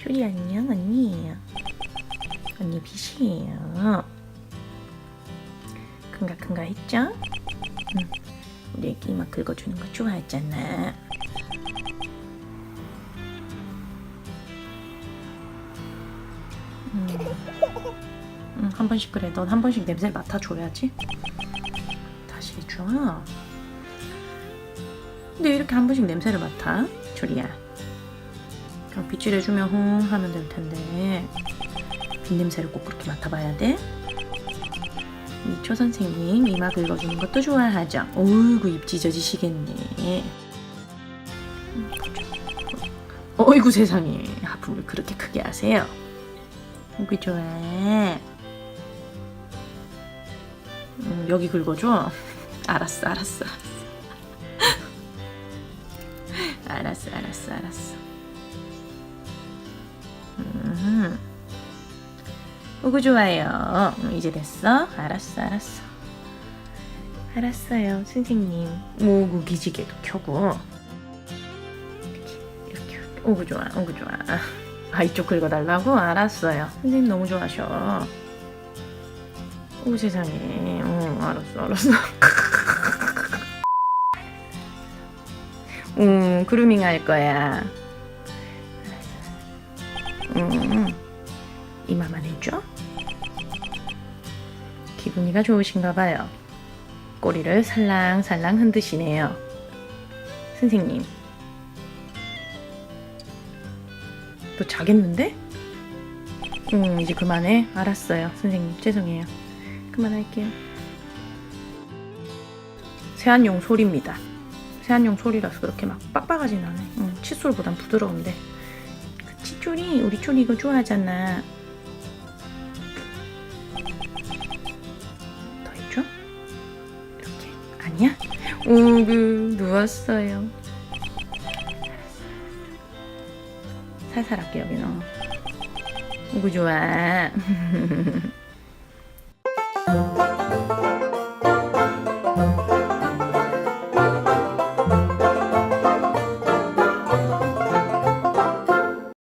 초리 안녕 언니예요. 언니 빛이에요. 큰가 큰가 했죠? 응. 우리 애기 막 긁어주는 거 좋아하잖아. 음. 응, 한 번씩 그래. 넌 한 번씩 냄새를 맡아줘야지. 다시 줘. 근데 왜 이렇게 한 번씩 냄새를 맡아? 조리야. 그냥 빗질해주면 홍 하면 될 텐데 빗 냄새를 꼭 그렇게 맡아봐야 돼? 미초 선생님 이마 긁어주는 것도 좋아하죠. 어이구 입 찢어지시겠네. 음, 어이구 세상에 하품을 그렇게 크게 하세요. 어이구 좋아. 음, 여기 긁어줘. 알았어, 알았어, 알았어. 알았어, 알았어, 알았어. 음. 오구 좋아요. 음, 이제 됐어? 알았어, 알았어. 알았어요, 선생님. 오구 기지개도 켜고. 이렇게, 이렇게. 오구 좋아, 오구 좋아. 아, 이쪽 긁어달라고? 알았어요. 선생님 너무 좋아하셔. 오 세상에. 어, 알았어, 알았어. 음, 그루밍 할 거야. 음, 이마만 해줘. 기분이가 좋으신가 봐요. 꼬리를 살랑살랑 흔드시네요. 선생님. 너 자겠는데? 음, 이제 그만해. 알았어요. 선생님, 죄송해요. 그만할게요. 세안용 소리입니다. 세안용 소리라서 그렇게 막 빡빡하진 않아요. 응, 칫솔보단 부드러운데. 쪼리? 우리 쪼리 이거 좋아하잖아. 더 해줘? 이렇게. 아니야? 오구, 누웠어요. 살살 할게, 여기 너. 오구, 좋아.